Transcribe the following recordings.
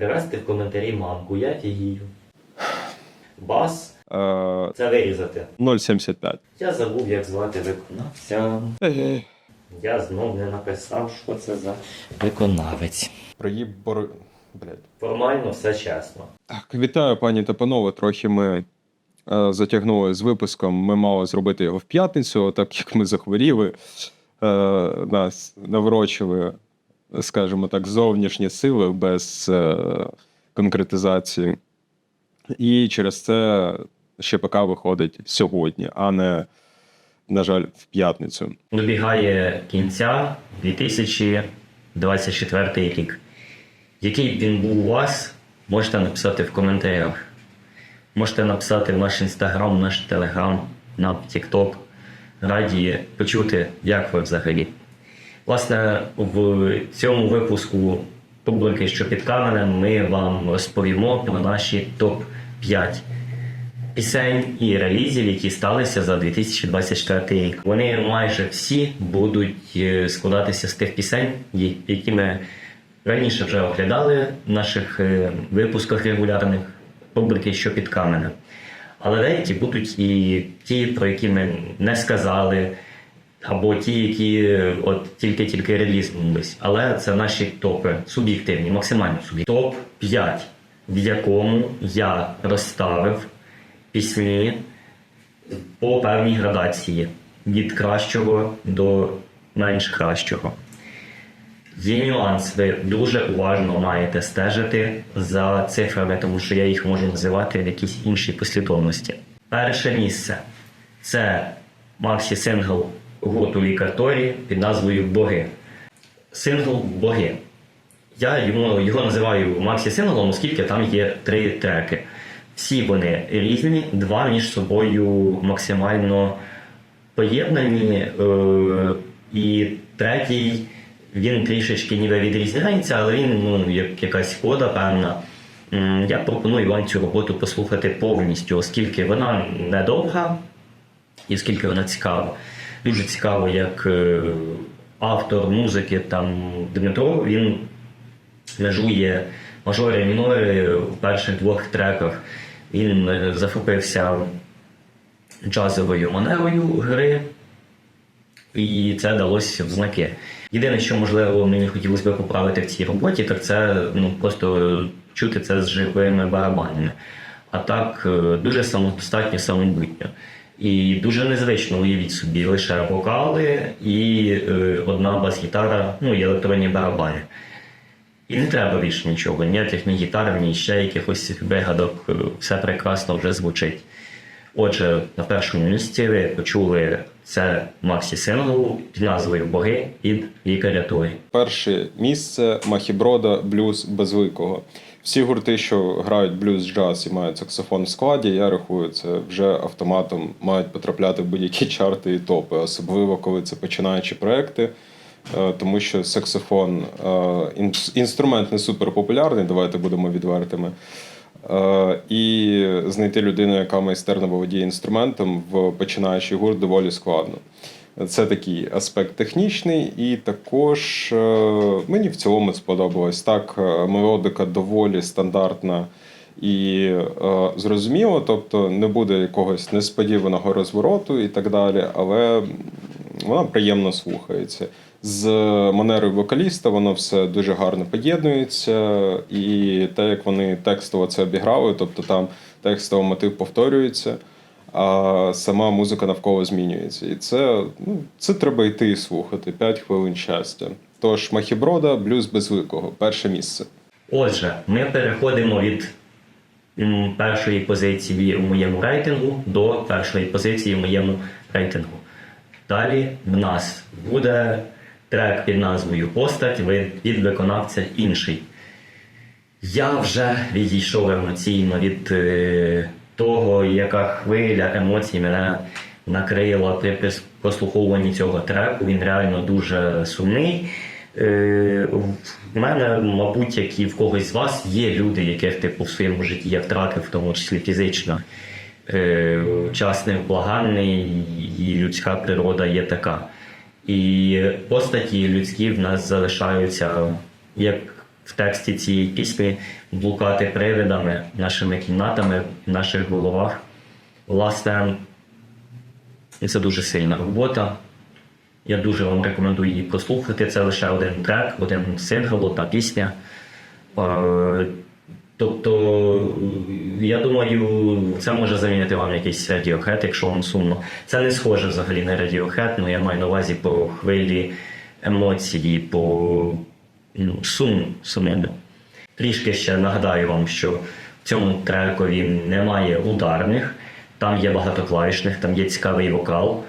Привезти в коментарі мамку, я фігію. Бас Е, це вирізати. 0,75. Я забув, як звати виконавця. Ей-ей. Я знов не написав, що це за виконавець. Проїб бор... Блядь. Формально все чесно. Так, вітаю, пані та панове. Трохи ми е, затягнули з випуском. Ми мали зробити його в п'ятницю, так як ми захворіли, е, нас наврочили, скажімо так, зовнішні сили без е, конкретизації. І через це ШПК виходить сьогодні, а не, на жаль, в п'ятницю. Добігає кінця 2024 рік. Який він був у вас, можете написати в коментарях. Можете написати в наш інстаграм, наш телеграм, на Тікток. Раді почути, як ви взагалі. Власне, в цьому випуску публіки, що під каменем, ми вам розповімо про наші топ-5 пісень і релізів, які сталися за 2024 рік. Вони майже всі будуть е, складатися з тих пісень, які ми раніше вже оглядали в наших е, випусках регулярних рубрики що під каменем. Але деякі будуть і ті, про які ми не сказали, або ті, які от тільки-тільки релізнулись. Але це наші топи суб'єктивні, максимально суб'єктивні. Топ 5, в якому я розставив пісні по певній градації від кращого до менш кращого. Є нюанс, ви дуже уважно маєте стежити за цифрами, тому що я їх можу називати в якійсь іншій послідовності. Перше місце це Максі сингл гурту Лікарторі під назвою Боги. Сингл Боги. Я йому, його називаю Максі синглом, оскільки там є три треки. Всі вони різні, два між собою максимально поєднані. Е- і третій він трішечки ніби відрізняється, але він ну, як якась кода певна. Я пропоную вам цю роботу послухати повністю, оскільки вона недовга і оскільки вона цікава. Дуже цікаво, як е, автор музики там Дмитро він межує мажори і мінори в перших двох треках. Він е, захопився джазовою манерою гри, і це далося в знаки. Єдине, що можливо мені хотілося б поправити в цій роботі, так це ну просто чути це з живими барабанами. А так е, дуже самодостатньо самобутньо. І дуже незвично уявіть собі лише вокали і е, одна бас-гітара, ну і електронні барабани. І не треба більше нічого, ніяких ні гітар, ні ще якихось вигадок. е, Все прекрасно вже звучить. Отже, на першому місці ви почули це Максі Сингл під назвою Боги від лікаря Торі. Перше місце Махіброда блюз безвикого. Всі гурти, що грають блюз джаз і мають саксофон в складі, я рахую, це вже автоматом мають потрапляти в будь-які чарти і топи, особливо коли це починаючі проекти. Е, Тому що саксофон е, інструмент не супер популярний, давайте будемо відвертими. Е, І знайти людину, яка майстерно володіє інструментом в починаючий гурт доволі складно. Це такий аспект технічний, і також е, мені в цілому сподобалось. Так, е, мелодика доволі стандартна і е, зрозуміла, тобто не буде якогось несподіваного розвороту і так далі, але вона приємно слухається. З манерою вокаліста воно все дуже гарно поєднується, і те, як вони текстово це обіграли, тобто там текстово мотив повторюється, а сама музика навколо змінюється. І це, ну, це треба йти і слухати. 5 хвилин щастя. Тож Махіброда, блюз безвикого, перше місце. Отже, ми переходимо від першої позиції у моєму рейтингу до першої позиції в моєму рейтингу. Далі в нас буде трек під назвою Постать від виконавця інший. Я вже відійшов емоційно від е, того, яка хвиля емоцій мене накрила при прослуховуванні цього треку. Він реально дуже сумний. Е, в мене, мабуть, як і в когось з вас, є люди, яких типу в своєму житті я втратив, в тому числі фізично. Е, час невблаганний, і людська природа є така. І постаті людські в нас залишаються як в тексті цієї пісні блукати привидами, нашими кімнатами, в наших головах. Власне, це дуже сильна робота. Я дуже вам рекомендую її послухати. Це лише один трек, один сингл, одна пісня. Тобто, я думаю, це може замінити вам якийсь Radiohead, якщо вам сумно. Це не схоже взагалі на Radiohead, ну я маю на увазі по хвилі емоції, по ну, сум, сумно. Трішки ще нагадаю вам, що в цьому трекові немає ударних, там є багато клавішних, там є цікавий вокал,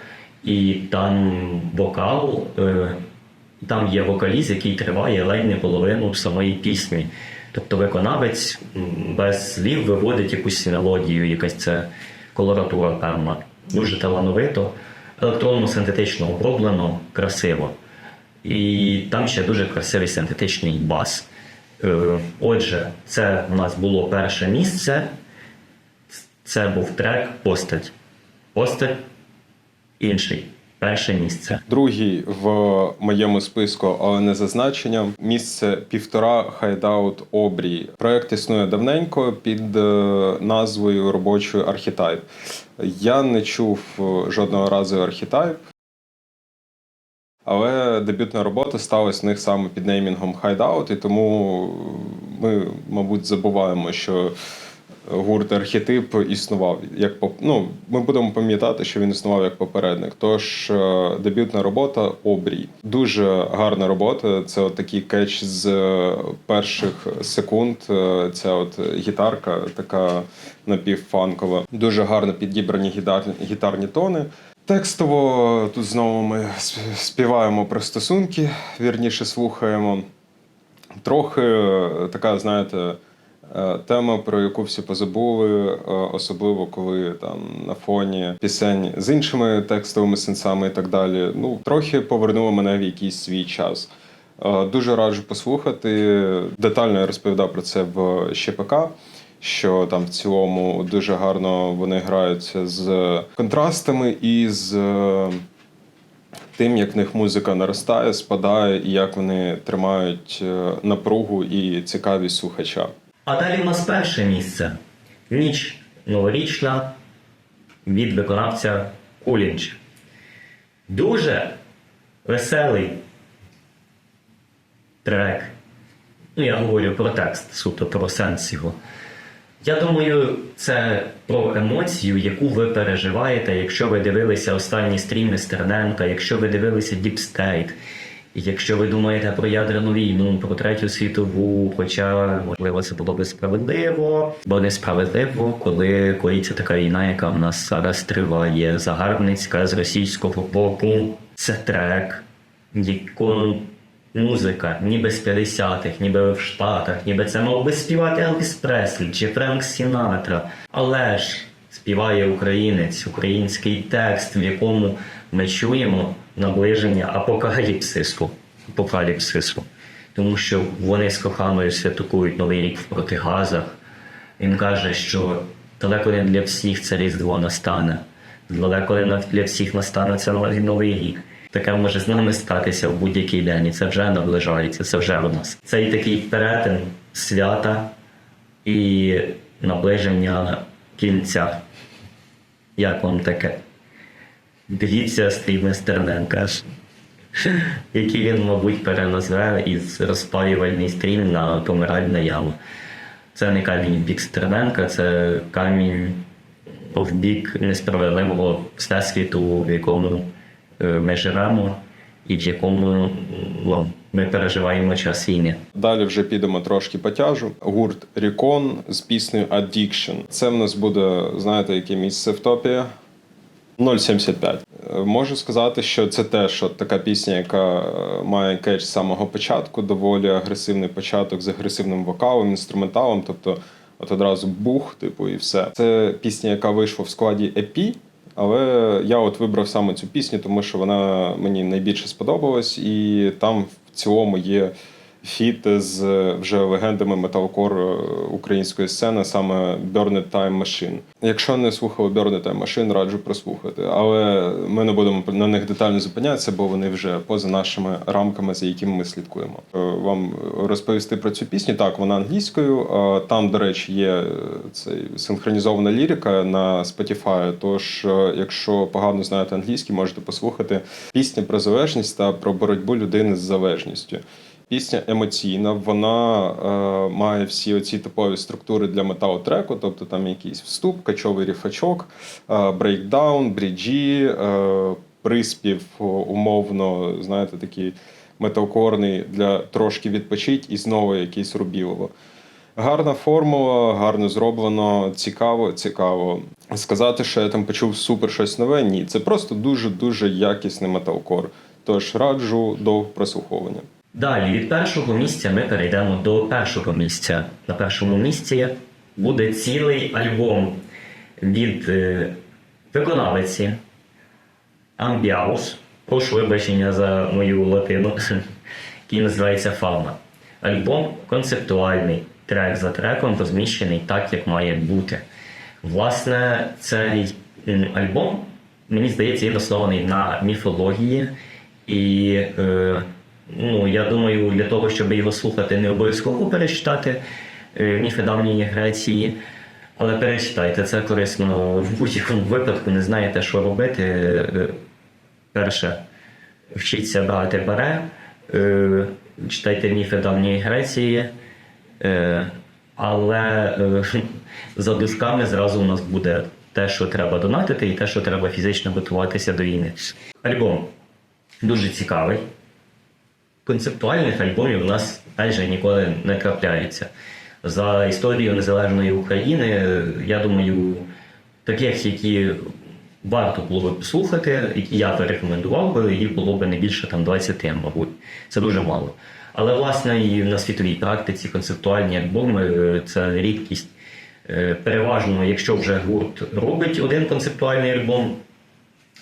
і там вокал, е, там є вокаліз, який триває ледь не половину самої пісні. Тобто виконавець без слів виводить якусь мелодію, якась це колоратура певна. Дуже талановито, електронно-синтетично оброблено, красиво. І там ще дуже красивий синтетичний бас. Е, Отже, це у нас було перше місце. Це був трек Постать. Постать інший. Перше місце. Другий в моєму списку, але не за значенням. Місце півтора Hideout Обрій. Проект існує давненько під е, назвою робочою Архітайп. Я не чув е, жодного разу архітайп. Але дебютна робота сталася в них саме під неймінгом Hideout, і тому ми, мабуть, забуваємо, що гурт архетип існував як поп... ну, ми будемо пам'ятати, що він існував як попередник. Тож е, дебютна робота Обрій. Дуже гарна робота. Це от такий кетч з перших секунд. Е, Ця от гітарка, така напівфанкова. Дуже гарно підібрані гітарні, гітарні тони. Текстово тут знову ми співаємо про стосунки, вірніше слухаємо. Трохи е, така, знаєте, е, тема, про яку всі позабули, е, особливо коли там на фоні пісень з іншими текстовими сенсами і так далі. Ну, трохи повернуло мене в якийсь свій час. Дуже раджу послухати. Детально я розповідав про це в ЩПК. Що там в цілому дуже гарно вони граються з контрастами і з е, тим, як в них музика наростає, спадає, і як вони тримають е, напругу і цікавість слухача. А далі у нас перше місце. Ніч новорічна від виконавця Кулінч. Дуже веселий трек. Ну, я говорю про текст, суто про сенс його. Я думаю, це про емоцію, яку ви переживаєте, якщо ви дивилися останні стріми Стерненка, якщо ви дивилися State, якщо ви думаєте про ядерну війну, про третю світову, хоча можливо це було би справедливо, бо несправедливо, коли коїться така війна, яка в нас зараз триває, загарбницька з російського боку. Це трек, якому музика, ніби з 50-х, ніби в Штатах, ніби це мав би співати Елвіс Преслі чи Френк Сінатра. Але ж співає українець, український текст, в якому ми чуємо наближення апокаліпсису. апокаліпсису. Тому що вони з коханою святкують Новий рік в протигазах. Він каже, що далеко не для всіх це Різдво настане. Далеко не для всіх настане це новий рік. Таке може з нами статися в будь-який день, і це вже наближається, це вже в нас. Це і такий перетин свята і наближення кінця. Як вам таке? Дивіться стріми Стерненка, який він, мабуть, переназве із розпалювальний стрім на помиральне яму. Це не камінь в бік Стерненка, це камінь в бік несправедливого всесвіту, в якому ми живемо і в якому ну, ми переживаємо час війни. Далі вже підемо трошки потяжу. Гурт Recon з піснею Addiction. Це в нас буде, знаєте, яке місце в топі? 0,75. Е, Можу сказати, що це теж от така пісня, яка е, має кетч з самого початку, доволі агресивний початок з агресивним вокалом, інструменталом, тобто от одразу бух, типу, і все. Це пісня, яка вийшла в складі EP, але я от вибрав саме цю пісню, тому що вона мені найбільше сподобалась, і там в цілому є фіт з вже легендами металкор е, української сцени, саме Burn Time Machine. Якщо не слухали Burn Time Machine, раджу прослухати. Але ми не будемо на них детально зупинятися, бо вони вже поза нашими рамками, за якими ми слідкуємо. Е, Вам розповісти про цю пісню. Так, вона англійською. Там, до речі, є е, цей синхронізована лірика на Spotify. Тож, якщо погано знаєте англійський, можете послухати пісня про залежність та про боротьбу людини з залежністю. Пісня емоційна, вона е, має всі оці типові структури для метал-треку, тобто там якийсь вступ, качовий ріфачок, е, брейкдаун, бріджі, е, приспів умовно, знаєте, такий металкорний для трошки відпочить і знову якийсь рубілово. Гарна формула, гарно зроблено, цікаво, цікаво. Сказати, що я там почув супер щось нове, ні. Це просто дуже-дуже якісний металкор. Тож раджу до прослуховування. Далі від першого місця ми перейдемо до першого місця. На першому місці буде цілий альбом від е, виконавиці Амбіаус. Прошу вибачення за мою латину, який називається Фауна. Альбом концептуальний, трек за треком розміщений так, як має бути. Власне, цей альбом, мені здається, він оснований на міфології. І е, ну, я думаю, для того, щоб його слухати, не обов'язково перечитати е, міфи давньої Греції. Але перечитайте, це корисно в будь-якому випадку, не знаєте, що робити. е, Перше, вчіться брати бере, е, читайте міфи давньої Греції, е, але е, за дужками зразу у нас буде те, що треба донатити, і те, що треба фізично готуватися до війни. Альбом дуже цікавий. Концептуальних альбомів у нас майже ніколи не трапляється. За історію незалежної України, я думаю, таких, які варто було б послухати, які я би рекомендував би, їх було б не більше там 20, мабуть. Це дуже мало. Але, власне, і на світовій практиці концептуальні альбоми це рідкість. Е, Переважно, якщо вже гурт робить один концептуальний альбом,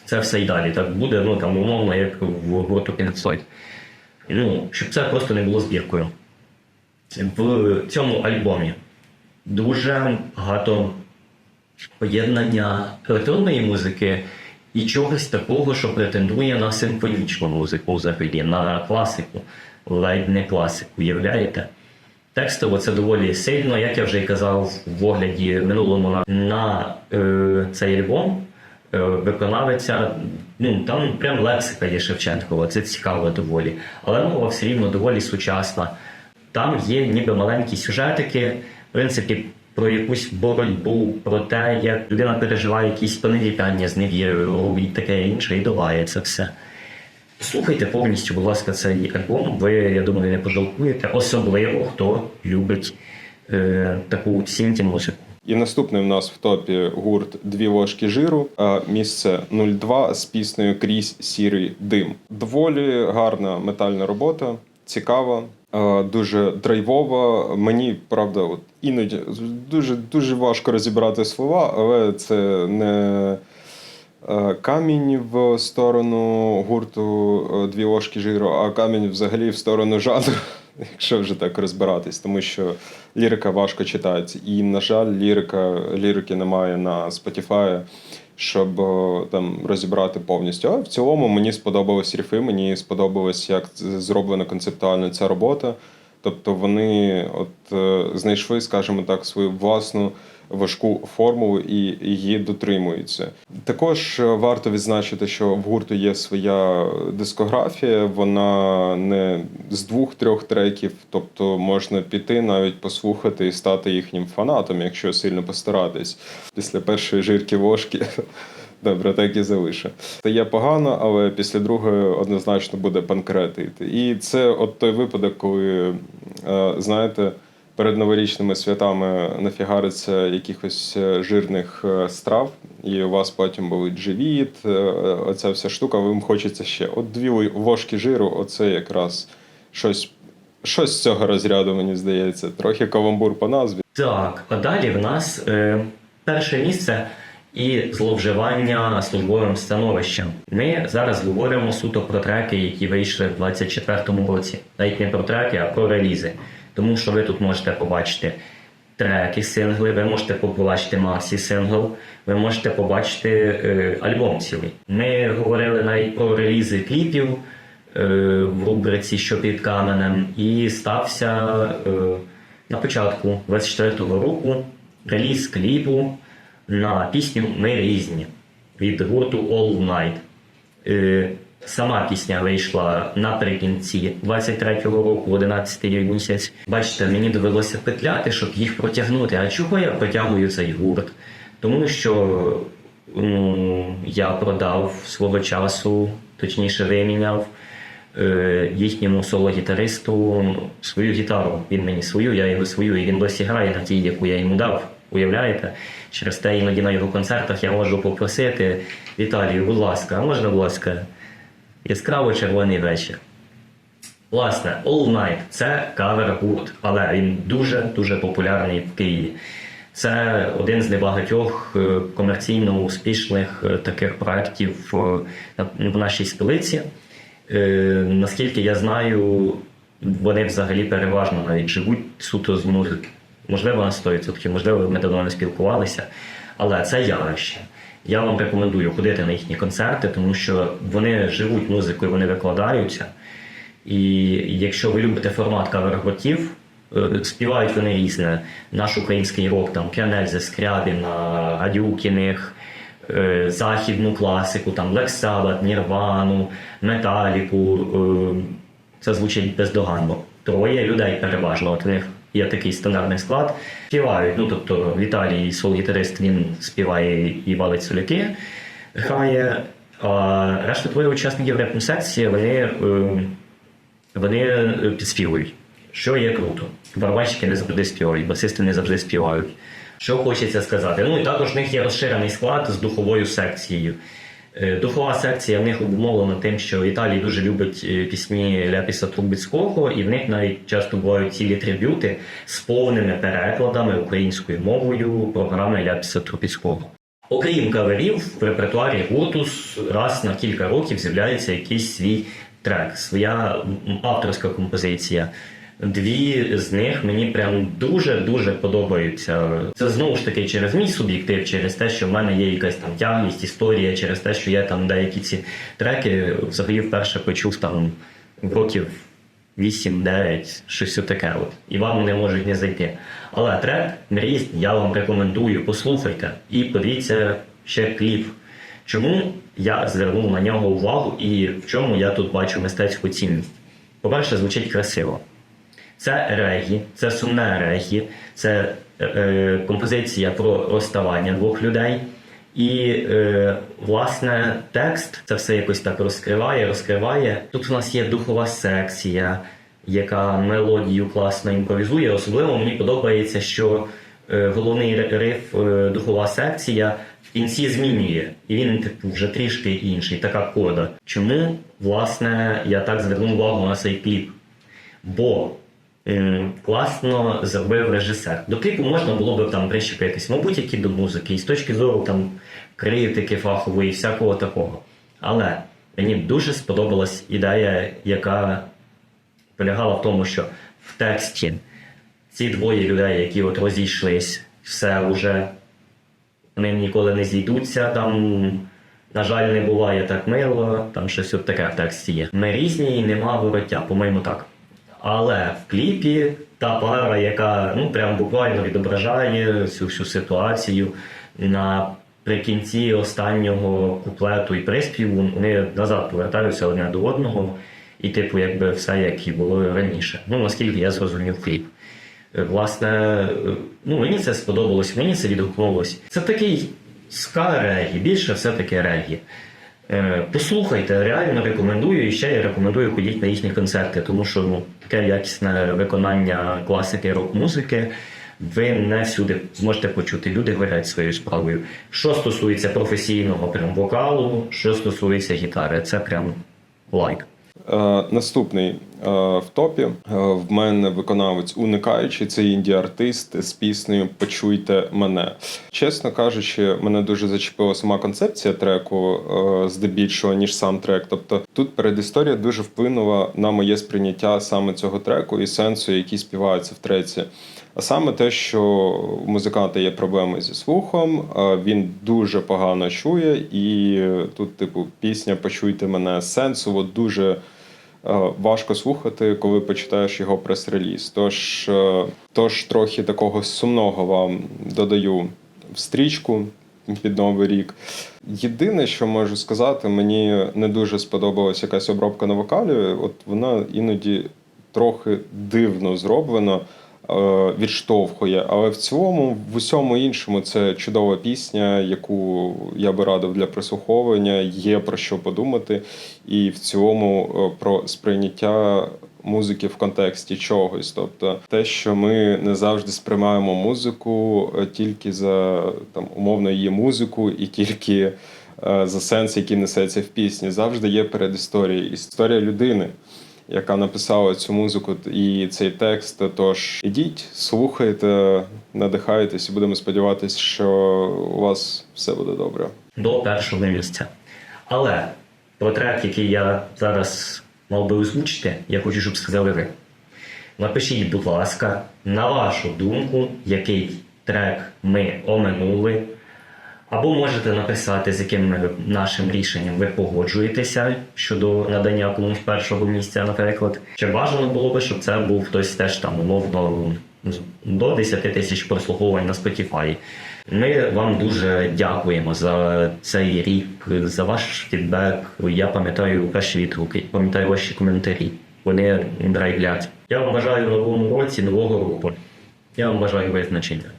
це все і далі. Так буде, ну там умовно, як в гурту Pink Floyd. Ну, щоб це просто не було збіркою. В цьому альбомі дуже багато поєднання електронної музики і чогось такого, що претендує на симфонічну музику взагалі, на класику, ледь не класику, уявляєте? Текстово це доволі сильно, як я вже й казав в огляді минулому на, на е, цей альбом. Е, Виконавиця, ну там прям лексика є Шевченкова, це цікаво доволі. Але мова все рівно доволі сучасна. Там є ніби маленькі сюжетики, в принципі, про якусь боротьбу, про те, як людина переживає якісь поневітання з невірою і таке інше, і долає це все. Слухайте повністю, будь ласка, цей альбом. Ви, я думаю, не пожалкуєте, особливо хто любить е, таку сінті музику. І наступний в нас в топі гурт Дві ложки жиру, місце 02 з піснею Крізь сірий дим. Доволі гарна метальна робота, цікава, дуже драйвова. Мені правда, от іноді дуже дуже важко розібрати слова, але це не камінь в сторону гурту Дві ложки жиру, а камінь взагалі в сторону жанру. Якщо вже так розбиратись, тому що лірика важко читається. І, на жаль, лірика, лірики немає на Spotify, щоб там розібрати повністю. А в цілому мені сподобались ріфи, мені сподобалось, як зроблена концептуально ця робота. Тобто вони от е, знайшли, скажімо так, свою власну важку формулу і її дотримуються. Також е, варто відзначити, що в гурту є своя дискографія, вона не з двох-трьох треків, тобто можна піти навіть послухати і стати їхнім фанатом, якщо сильно постаратись. Після першої жирки ложки. Добре, так і залише. Це є погано, але після другої однозначно буде панкретити. І це от той випадок, коли, е, знаєте, перед новорічними святами нафігариться якихось е, жирних е, страв, і у вас потім болить живіт, е, оця вся штука, вам хочеться ще. От дві ложки жиру, оце якраз щось, щось з цього розряду, мені здається. Трохи каламбур по назві. Так, а далі в нас е, перше місце. і зловживання службовим становищем. Ми зараз говоримо суто про треки, які вийшли в 24-му році. Навіть не про треки, а про релізи. Тому що ви тут можете побачити треки, сингли, ви можете побачити масі сингл, ви можете побачити е, альбом цілий. Ми говорили навіть про релізи кліпів е, в рубриці Що під каменем, і стався е, на початку 24-го року реліз кліпу на пісню Ми різні від гурту All Night. Е, Сама пісня вийшла наприкінці 23-го року, 11-й місяць. Бачите, мені довелося петляти, щоб їх протягнути. А чого я протягую цей гурт? Тому що ну, я продав свого часу, точніше виміняв е, їхньому соло-гітаристу свою гітару. Він мені свою, я його свою, і він досі грає на тій, яку я йому дав. Уявляєте? Через те іноді на його концертах я можу попросити Віталію, будь ласка, а можна, будь ласка, яскраво червоний вечір. Власне, All Night – це кавер гурт, але він дуже дуже популярний в Києві. Це один з небагатьох е, комерційно успішних е, таких проєктів е, в нашій столиці. Наскільки я знаю, вони взагалі переважно навіть живуть суто з музики. Можливо, на 100%, можливо, ми давно не спілкувалися, але це явище. Я вам рекомендую ходити на їхні концерти, тому що вони живуть музикою, вони викладаються. І якщо ви любите формат кавер-гуртів, е, співають вони різне. Наш український рок, там Піанельзе, Скрябіна, Гадюкіних, е, західну класику, там Sabbath, Нірвану, Металіку. Це звучить бездоганно. Троє людей переважно. От них є такий стандартний склад. Співають. Ну тобто Віталій, сол-гітарист, він співає і валить соляки, грає. А решта двоє учасників репну секції, вони. е, вони підспівують, що є круто. Барабанщики не завжди співають, басисти не завжди співають. Що хочеться сказати? Ну і також в них є розширений склад з духовою секцією. Е, Духова секція в них обумовлена тим, що Італій дуже любить е, пісні Ляпіса Трубецького, і в них навіть часто бувають цілі триб'юти з повними перекладами українською мовою програми Ляпіса Трубецького. Окрім каверів, в репертуарі гурту раз на кілька років з'являється якийсь свій трек, своя авторська композиція. Дві з них мені прям дуже-дуже подобаються. Це знову ж таки через мій суб'єктив, через те, що в мене є якась там тягність, історія, через те, що я там деякі ці треки взагалі вперше почув там років 8-9, щось таке. От. І вам вони можуть не зайти. Але трек різний, я вам рекомендую, послухайте і подивіться ще кліп. Чому я звернув на нього увагу і в чому я тут бачу мистецьку цінність? По-перше, звучить красиво. Це регі, це сумне регі, це е, е, композиція про розставання двох людей. І, е, власне, текст це все якось так розкриває, розкриває. Тут у нас є духова секція, яка мелодію класно імпровізує. Особливо мені подобається, що е, головний риф, е, духова секція в кінці змінює. І він, типу, вже трішки інший, така кода. Чому, власне, я так звернув увагу на цей кліп? Бо класно зробив режисер. До кліпу можна було б там прищепитись, мабуть, які до музики, і з точки зору там критики фахової, і всякого такого. Але мені дуже сподобалась ідея, яка полягала в тому, що в тексті ці двоє людей, які от розійшлись, все вже вони ніколи не зійдуться. Там, на жаль, не буває так мило, там щось от таке в тексті є. Ми різні і нема вороття, по-моєму, так. Але в кліпі та пара, яка ну прям буквально відображає цю всю ситуацію наприкінці останнього куплету і приспіву, вони назад повертаються одне до одного, і, типу, якби все як і було раніше. Ну наскільки я зрозумів кліп. Е, Власне, е, ну мені це сподобалось, мені це відгукнулось. Це такий ска регі, більше все-таки регі. Е, Послухайте, реально рекомендую і ще я рекомендую ходіть на їхні концерти, тому що ну, таке якісне виконання класики рок-музики ви не всюди зможете почути. Люди горять своєю справою. Що стосується професійного прям вокалу, що стосується гітари, це прям лайк. Е, наступний в топі. Е, В мене виконавець уникаючий, це інді-артист з піснею Почуйте мене. Чесно кажучи, мене дуже зачепила сама концепція треку е, здебільшого, ніж сам трек. Тобто тут передісторія дуже вплинула на моє сприйняття саме цього треку і сенсу, який співається в треці. А саме те, що у музиканта є проблеми зі слухом, він дуже погано чує, і тут, типу, пісня Почуйте мене сенсово дуже. е, Важко слухати, коли почитаєш його прес-реліз. Тож, е, тож трохи такого сумного вам додаю в стрічку під Новий рік. Єдине, що можу сказати, мені не дуже сподобалась якась обробка на вокалі. От вона іноді трохи дивно зроблена, відштовхує. Але в цілому, в усьому іншому, це чудова пісня, яку я би радив для прислуховування. Є про що подумати, і в цілому е, про сприйняття. Музики в контексті чогось, тобто те, що ми не завжди сприймаємо музику е, тільки за там умовно її музику, і тільки е, за сенс, який несеться в пісні. Завжди є передісторія. Історія людини, яка написала цю музику і цей текст. Тож ідіть, слухайте, надихайтесь, і будемо сподіватися, що у вас все буде добре. до першого місця. Але про трек, який я зараз мав би озвучити, я хочу, щоб сказали ви. Напишіть, будь ласка, на вашу думку, який трек ми оминули. Або можете написати, з яким нашим рішенням ви погоджуєтеся щодо надання комусь першого місця, наприклад. Чи бажано було би, щоб це був хтось теж там умовно до 10 тисяч прослуховувань на Spotify. Ми вам дуже дякуємо за цей рік, за ваш фідбек. Я пам'ятаю перші відгуки, пам'ятаю ваші коментарі. Вони драйвлять. Я вам бажаю в новому році нового року. Я вам бажаю визначення.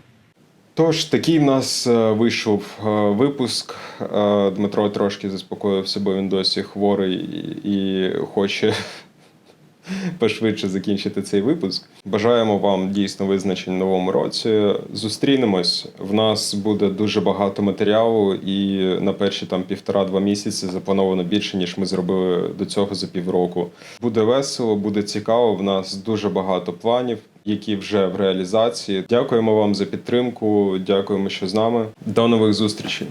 Тож такий в нас е, вийшов е, випуск. Е, Дмитро трошки заспокоївся, бо він досі хворий і хоче пошвидше закінчити цей випуск. Бажаємо вам дійсно визначень в новому році. Зустрінемось. В нас буде дуже багато матеріалу, і на перші там півтора-два місяці заплановано більше, ніж ми зробили до цього за півроку. Буде весело, буде цікаво. В нас дуже багато планів. Які вже в реалізації. Дякуємо вам за підтримку. Дякуємо, що з нами. До нових зустрічей.